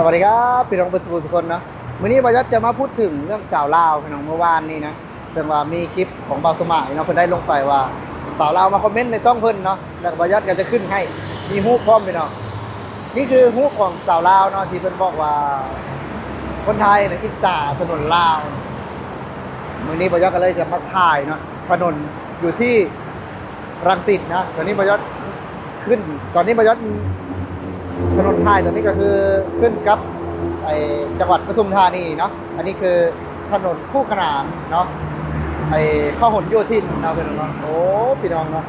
สวัสดีครับพี่น้องประชาชนทุคนเนาะวันนี้บอยศจะมาพูดถึงเรื่องสาวลาวพี่น้องเมื่อวานนี้นะซึ่งว่ามีคลิปของเบาสมัยเนาะเพิ่นได้ลงไปว่าสาวลาวมาคอมเมนต์ในช่องเพิ่นเนาะแล้วบอยศก็จะขึ้นให้มีฮูปพร้อมพี่น้องนี่คือฮูปของสาวลาวเนาะที่เพิ่นบอกว่า คนไทยเนี่ยอิสาถนนลาววันนี้บอยศก็เลยจะมาถ่ายเนาะถนนอยู่ที่รังสิตนะตอนนี้บอยศขึ้น ตอนนี้บอยศ ถนนท้ายตัวนี้ก็คือขึ้นกับไอจังหวัดปทุมธานีเนาะอันนี้คือถนนคู่ขนานเนาะไอข้อหนโยธินเนาะพี่น้องเนาะโอ้พี่น้องเนาะ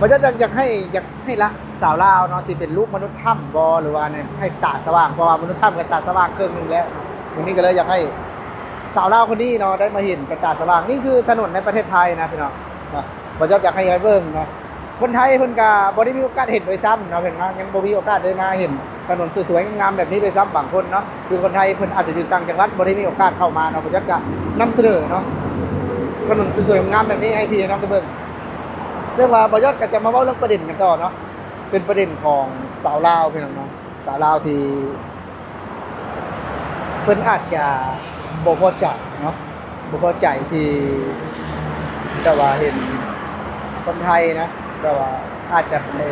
มันจะอยากให้อยากให้ละสาวลาวเนาะที่เป็นรูปมนุษย์ถ้ำบอหรือว่าเนี่ยให้ตาสว่างเพราะว่ามนุษย์ถ้ำกับตาสว่างเครื่องหนึงแล้ววันนี้ก็เลยอยากให้สาวลาวคนนี้เนาะได้มาเห็นกับตาสว่างนี่คือถนนในประเทศไทยนะพี่น้องเนาะมันจะอยากให้ให้เบิ่งเนาะ คนไทยเพิ่นก็บ่ได้มีโอกาสเห็นโดยซ้ำเนาะเพิ่นว่ายังบ่มีโอกาสได้มาเห็นถนนสวยๆงามๆแบบนี้โดยซ้ำบางคนเนาะคือคนไทยเพิ่นอาจจะอยู่ต่างจังหวัดบ่ได้มีโอกาสเข้ามาเนาะเพราะฉะนั้นก็นำเสนอเนาะถนนสวยๆงามๆแบบนี้ให้พี่น้องได้เบิ่งซึ่งว่าบ่ยอดก็จะมาเว้าเรื่องประเด็นกันต่อเนาะเป็นประเด็นของสาวลาวพี่น้องเนาะสาวลาวที่เพิ่นอาจจะบ่พอใจเนาะบ่พอใจที่แต่ว่าเห็นคนไทยนะ แต่ว่าอาจจะใน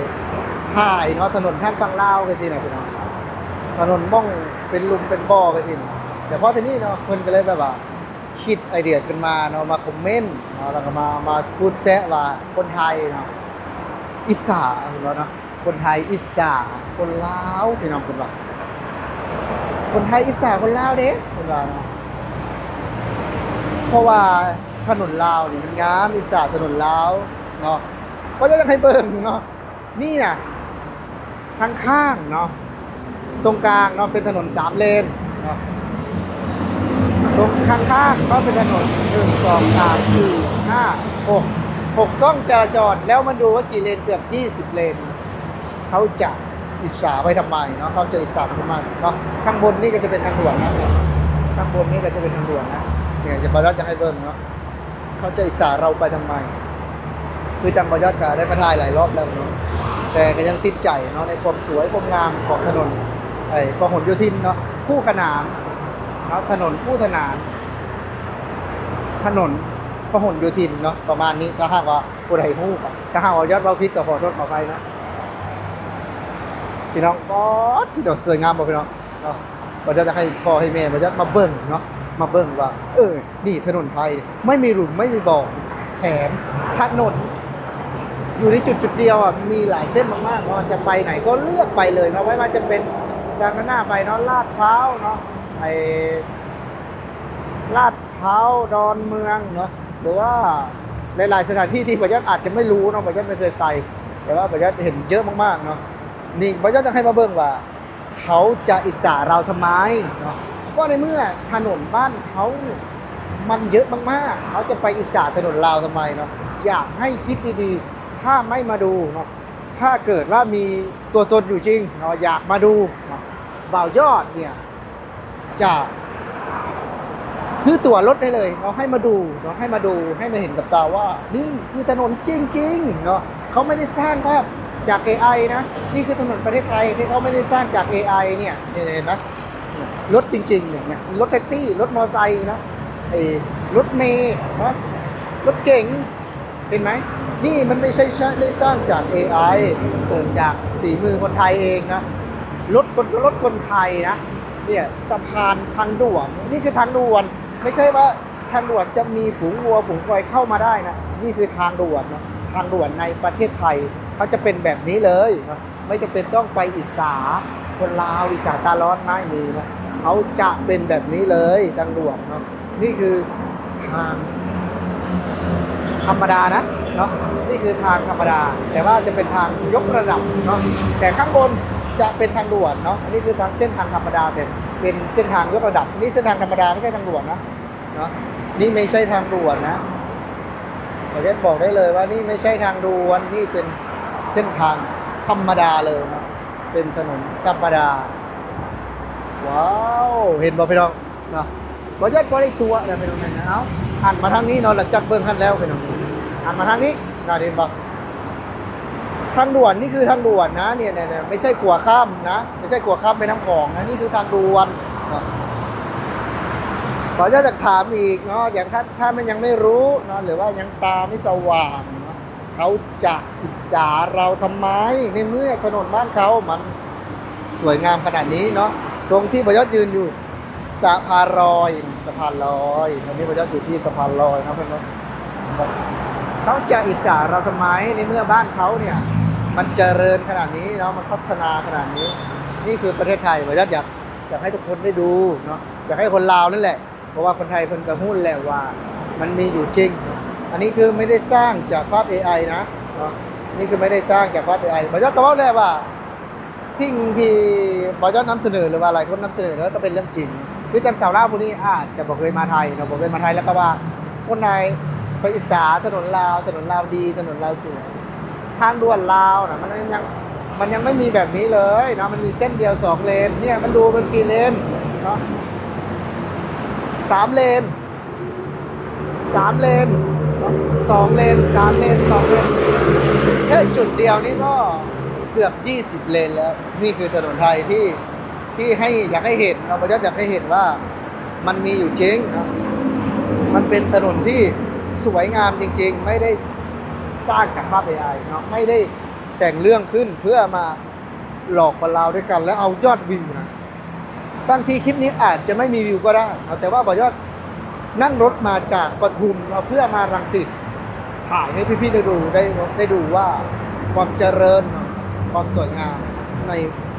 ถ่ายเนาะถนนทางฝั่งลาวก็สินะพี่น้องถนนบ้องเป็นลุมเป็นบ่อก็สินะแต่พอทีนี้เนาะเพิ่นก็เลยแบบว่าคิดไอเดียขึ้นมาเนาะมาคอมเมนต์เนาะแล้วก็มามาพูดแซะว่าคนไทยเนาะอิจฉาเนบ่เนาะคนไทยอิจฉาคนลาวพี่น้องเพิ่นว่าคนไทยอิจฉาคนลาวเด้เพิ่นว่าเนาะเพราะว่าถนนลาวนี่มันงามอิสระถนนลาวเนาะ ก็จะให้เบิ่งเนาะนี่น่ะข้างข้างเนาะตรงกลางเนาะเป็นถนนสามเลนเนาะตรงข้างข้างก็เป็นถนนหนึ่งสองสามสี่ห้าหกหกช่องจราจรแล้วมันดูว่ากี่เลนเกือบยี่สิบเลนเขาจะอิจฉาไปทำไมเนาะเขาจะอิจฉาไปทำไมเนาะข้างบนนี่ก็จะเป็นทางด่วนนะข้างบนนี่ก็จะเป็นทางด่วนนะเนี่ยจะบอยอดจะให้เบิ้งเนาะเขาจะอิจฉาเราไปทำไม คือจังบยอดก็ได้มาถ่ายหลายรอบแล้วเนาะแต่ก็ยังติดใจเนาะในความสวยความงามของถนนไอ้พหลโยธินเนาะคู่ขนานเนาะถนนคู่ขนาน ถนนพหลโยธินเนาะประมาณนี้ถ้าหากว่าผู้ใดฮู้ถ้าหากว่ายอดเราพิษก็ขอโทษขอไปนะพี่น้องก็ที่ดอกสวยงามบ่พี่น้องเนาะเราจะให้พ่อให้แม่เราจะมาเบิ่งเนาะมาเบิ่งว่า เออ นี่ถนนไทย ไม่มีหลุมไม่มีบ่อแถมถนน อยู่ในจุดจุดเดียวอะมีหลายเส้นมากๆเนาะจะไปไหนก็เลือกไปเลยเนาะไม่ว่าจะเป็นทางหน้าไปเนาะลาดพร้าวเนาะไอลาดพร้าวดอนเมืองเนาะหรือว่าหลายๆสถานที่ที่ประยัดอาจจะไม่รู้เนาะประยัดไม่เคยไป แต่ว่าประยัดเห็นเยอะมากๆเนาะนี่บอยอดจะให้มาเบิ่งว่า เขาจะอิจฉาเราทำไมเนาะก็ในเมื่อถนนบ้านเขามันเยอะมากๆเขาจะไปอิจฉาถนนเราทำไมเนาะอยากให้คิดดีๆ ถ้าไม่มาดูเนาะถ้าเกิดว่ามีตัวตนอยู่จริงเนาะอยากมาดูเนาะบ่าวยอดเนี่ยจะซื้อตั๋วรถได้เลยเนาะให้มาดูเนาะให้มาดูให้มาเห็นกับตาว่า นี่คือถนนจริงๆเนาะเขาไม่ได้สร้างภาพจาก AI นะนี่คือถนนประเทศไทยที่เขาไม่ได้สร้างจาก AI เนี่ยเนี่ยเห็นไหมเนี่ยรถจริงๆเนี่ยเนี่ยรถแท็กซี่รถมอเตอร์ไซค์นะไอ้รถเมย์นะรถเก๋งเห็นไหม นี่มันไม่ใช่ได้สร้างจาก AI เกิดจากฝีมือคนไทยเองนะรถคนรถคนไทยนะเนี่ยสะพานทางด่วนนี่คือทางด่วน ไม่ใช่ว่าทางด่วนจะมีฝูงวัวฝูงควายเข้ามาได้นะนี่คือทางด่วนนะทางด่วนในประเทศไทยเขาจะเป็นแบบนี้เลยนะไม่จำเป็นต้องไปอิสาคนลาวอิสาตาร้อนไม่มีนะเขาจะเป็นแบบนี้เลยทางด่วนเนาะนี่คือทางธรรมดานะ เนาะนี่คือทางธรรมดา แต่ว่าจะเป็นทางยกระดับเนาะแต่ข้างบนจะเป็นทางด่วนเนาะอันนี้คือทางเส้นทางธรรมดาแต่เป็นเส้นทางยกระดับ นี่เส้นทางธรรมดาไม่ใช่ทางด่วนนะเนาะนี่ไม่ใช่ทางด่วนนะเราจะบอกได้เลยว่านี่ไม่ใช่ทางด่วนนี่เป็นเส้นทางธรรมดาเลยนะเป็นถนนธรรมดา ว้าวเห็นบ่พี่น้องเนาะบ่ยัดบ่ได้ตัวนะพี่น้องนะเอาหันมาทางนี้เนาะหลังจากเบิ่งหันแล้วพี่น้อง หันมาทางนี้กาเห็นบ่ทางด่วนนี่คือทางด่วนนะเนี่ยเนี่ยเนี่ยไม่ใช่ขัวข้ามนะ ไม่ใช่ขัวข้ามไปน้ำของนะนี่คือทางด่วนขอจะถามอีกเนาะอย่างถ้าถ้ามันยังไม่รู้เนาะหรือว่ายังตาไม่สว่างเนาะเขาจะอิจฉาเราทำไมในเมื่อถนนบ้านเขามันสวยงามขนาดนี้เนาะตรงที่บยอดยืนอยู่สะพานลอยสะพานลอยตอนนี้บยอดอยู่ที่สะพานลอยนะเพื่อนๆ เขาจะอิจฉาเราทำไมในเมื่อบ้านเขาเนี่ย มันเจริญขนาดนี้เนาะมันพัฒนาขนาดนี้ นี่คือประเทศไทยผมอยากอยากอยากให้ทุกคนได้ดูเนาะอยากให้คนลาวนั่นแหละ เพราะว่าคนไทยเพิ่นกระหุ้นแหละว่า มันมีอยู่จริง อันนี้คือไม่ได้สร้างจากภาพ AI นะเนาะนี่คือไม่ได้สร้างจากภาพ AI ผมอยากจะบอกเลยว่า สิ่งที่บอยอดนำเสนอหรือว่าอะไรคนนำเสนอแล้วก็เป็นเรื่องจริง คือจังสาวลาวพวกนี้อาจจะบอกเคยมาไทยเนาะบอกเคยมาไทยแล้วก็ว่าคนไทย ไปอิสาถนนลาวถนนลาวดีถนนลาวสวยทางด่วนลาวนะมันยังมันยังไม่มีแบบนี้เลยเนาะมันมีเส้นเดียวสองเลนเนี่ยมันดูมันกี่เลนเนาะสามเลนสามเลนสองเลนสามเลนสองเลนแค่จุดเดียวนี่ก็เกือบ20เลนแล้ว นี่คือถนนไทยที่ที่ให้อยากให้เห็นเราประยชน์อยากให้เห็นว่ามันมีอยู่จริงนะมันเป็นถนนที่ สวยงามจริงๆ ไม่ได้สร้างจากภาพ AI เนาะไม่ได้แต่งเรื่องขึ้นเพื่อมาหลอกคนเราด้วยกัน แล้วเอายอดวิวนะบางทีคลิปนี้อาจจะไม่มีวิวก็ได้เแต่ว่าบอยอดนั่งรถมาจากปทุมเราเพื่อมารังสิตถ่ายให้พี่ๆได้ดูได้ได้ดูว่าความเจริญความสวยงามใน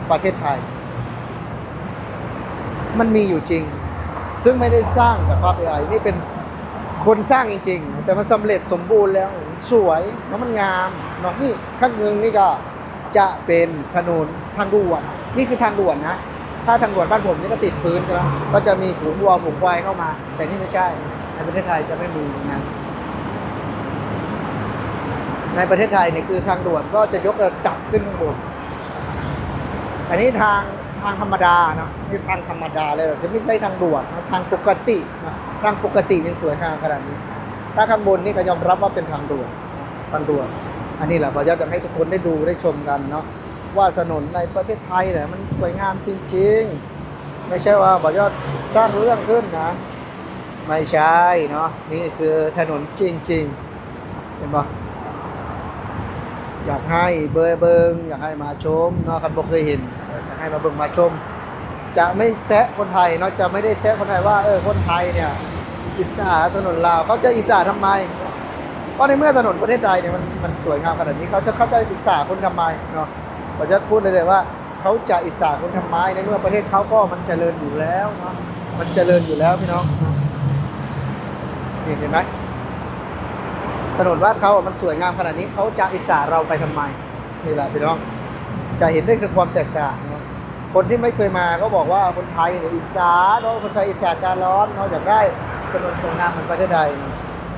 ประเทศไทย มันมีอยู่จริง ซึ่งไม่ได้สร้างจากภาพ AI นี่เป็น คนสร้างจริง ๆ แต่มันสำเร็จสมบูรณ์แล้วสวยแล้วมันงามเนาะนี่ข้างเมืองนี่ก็จะเป็นถนนทางด่วนนี่คือทางด่วนนะถ้าทางด่วนบ้านผมนี่ก็ติดพื้นใช่ไหมก็จะมีฝูงวัวฝูงควายเข้ามา แต่นี่ไม่ใช่ในประเทศไทยจะไม่มีนะในประเทศไทยเนี่ยคือทางด่วนก็จะยกระดับขึ้นข้างบนอันนี้ทาง ทางธรรมดาเนาะนี่ทางธรรมดาเลยจะไม่ใช่ทางด่วนทางปกตินะทางปกติยังสวยงามขนาดนี้ ถ้าข้างบนนี่ก็ยอมรับว่าเป็นทางด่วนทางด่วน อันนี้แหละเราอยากจะให้ทุกคนได้ดูได้ชมกันเนาะว่าถนนในประเทศไทยเนี่ยมันสวยงามจริง ๆ ไม่ใช่ว่าบอยอดสร้างเรื่องขึ้นนะ ไม่ใช่เนาะนี่คือถนนจริง ๆ เห็นปะอยากให้เบอร์เบิงอยากให้มาชมเนาะคันบอกเคยเห็น ให้มาเบิ่งมาชม จะไม่แซะคนไทยเนาะจะไม่ได้แซะคนไทยว่าเออคนไทยเนี่ยอิสาถนนลาวเขาจะอิสาทำไมก็ในเมื่อถนนประเทศไทยเนี่ยมันมันสวยงามขนาดนี้เขาจะเข้าใจอิสาคนทำไมเนาะผมจะพูดเลยเลยว่าเขาจะอิสาคนทำไมในเมื่อประเทศเขาก็มันเจริญอยู่แล้วเนาะมันเจริญอยู่แล้วพี่น้องนี่เห็นไหมถนนบ้านเขาอะมันสวยงามขนาดนี้เขาจะอิจฉาเราไปทำไมนี่แหละพี่น้องจะเห็นได้คือความแตกต่างเคนที่ไม่เคยมาก็บอกว่าคนไทยเนี่ยอิจฉาเนาะคนไทยอิจฉาการร้อนเนาะอยากได้ถนนสวยงามเหมือนประเทศไทย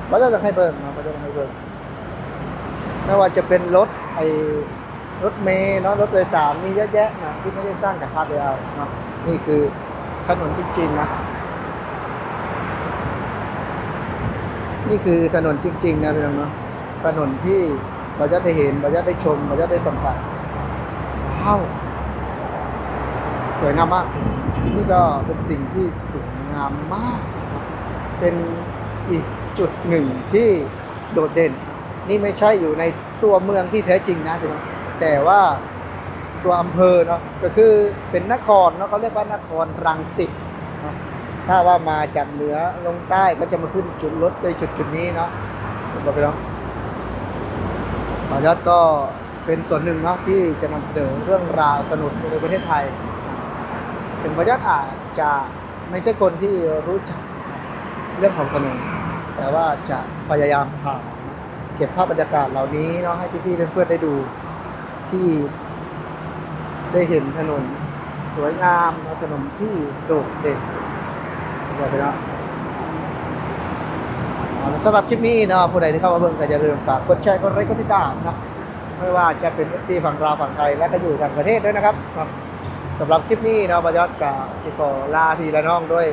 เราจะจะให้เบิ่งเนาะเราจะให้เบิ่งไม่ว่าจะเป็นรถไอ้รถเมล์เนาะรถโดยสารมีเยอะแยะนะที่ไม่ได้สร้างจากภาพเดียวเนาะนี่คือถนนจริงๆนะนี่คือถนนจริง ๆ นะพี่น้องเนาะถนนที่เราจะได้เห็นเราจะได้ชมเราจะได้สัมผัสว้าว สวยงามมาก นี่ก็เป็นสิ่งที่สวยงามมาก เป็นอีกจุดหนึ่งที่โดดเด่น นี่ไม่ใช่อยู่ในตัวเมืองที่แท้จริงนะพี่น้องแต่ว่าตัวอำเภอเนาะก็คือเป็นนครเนาะเขาเรียกว่านครรังสิตถ้าว่ามาจากเหนือลงใต้ก็จะมาขึ้นจุดรถในจุดจุดนี้เนาะผมบอกไปแล้วมอยอดก็เป็นส่วนหนึ่งเนาะที่จะนำเสนอเรื่องราวถนนในประเทศไทย ถึงหมอยอดอาจจะไม่ใช่คนที่รู้จักเรื่องของถนนแต่ว่าจะพยายามถ่ายเก็บภาพบรรยากาศเหล่านี้เนาะให้พี่ๆเพื่อนๆได้ดูที่ได้เห็นถนนสวยงามถนนที่โดดเด่นเดี๋ยวไปเนะสำหรับคลิปนี้เนาะผู้ใดที่เข้ามาเบิ่งก็อย่าลืมฝากกดแชร์กดไลค์กดติดตามนะไม่ว่าจะเป็น FC ฝั่งลาวฝั่งไทยและก็อยู่ต่างประเทศด้วยนะครับ สำหรับคลิปนี้เนาะบอยอดกับสิโกลาพี่ละน้องด้วย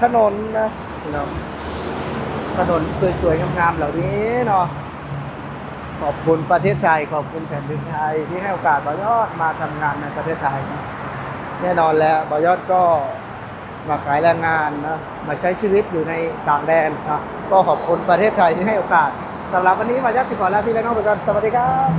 ถนนนะพี่น้องถนนสวยๆงามๆเหล่านี้เนาะขอบคุณประเทศไทยขอบคุณแผ่นดินไทยที่ให้โอกาสบอยอดมาทำงานในประเทศไทยนะแน่นอนแล้วบอยอดก็มาขายแรงงานนะมาใช้ชีวิตอยู่ในต่างแดนนะก็ขอบคุณประเทศไทยที่ให้โอกาสสำหรับวันนี้บอยอดสิขอลาพี่และน้องไปก่อนสวัสดีครับ